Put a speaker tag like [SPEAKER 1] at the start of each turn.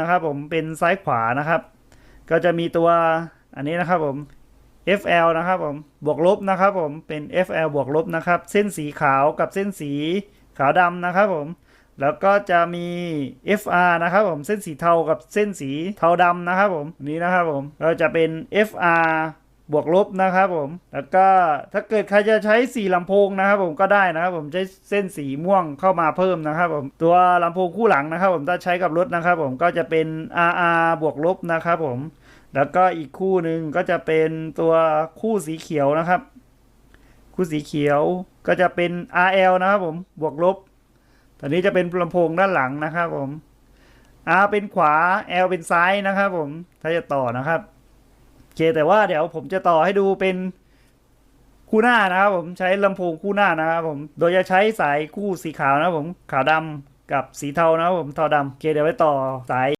[SPEAKER 1] นะครับผมเป็นซ้ายขวานะครับ ก็จะมีตัวอันนี้นะครับผม FL นะครับผมบวกลบนะครับผมเป็น FL บวกลบนะครับ เส้นสีขาวกับเส้นสีขาวดำนะครับผมแล้วก็จะมี FR นะครับผมเส้นสีเทากับเส้นสีเทาดำนะครับผมนี้นะครับผมก็จะเป็น FR บวกลบนะครับผม แล้วก็ถ้าเกิดใครจะใช้สีลำโพงนะครับ ผมก็ได้นะครับ ผมใช้เส้นสีม่วงเข้ามาเพิ่มนะครับ ผมตัวลำโพงคู่หลังนะครับ ผมถ้าใช้กับรถนะครับ ผมก็จะเป็น RR บวกลบนะครับ ผม แล้วก็อีกคู่หนึ่งก็จะเป็นตัวคู่สีเขียวนะครับ คู่สีเขียวก็จะเป็น RL นะครับ ผมบวกลบตอนนี้จะเป็นลำโพงด้านหลังนะครับ ผม R เป็นขวา L เป็นซ้ายนะครับ ผมถ้าจะต่อนะครับ เคแต่ว่าเดี๋ยวผมจะต่อให้ดูเป็นคู่หน้านะครับผมใช้ลำโพงคู่หน้านะครับผมโดยจะใช้สายคู่สีขาวนะครับผมขาวดำกับสีเทานะครับผมเทาดำโอเคเดี๋ยวไปต่อสาย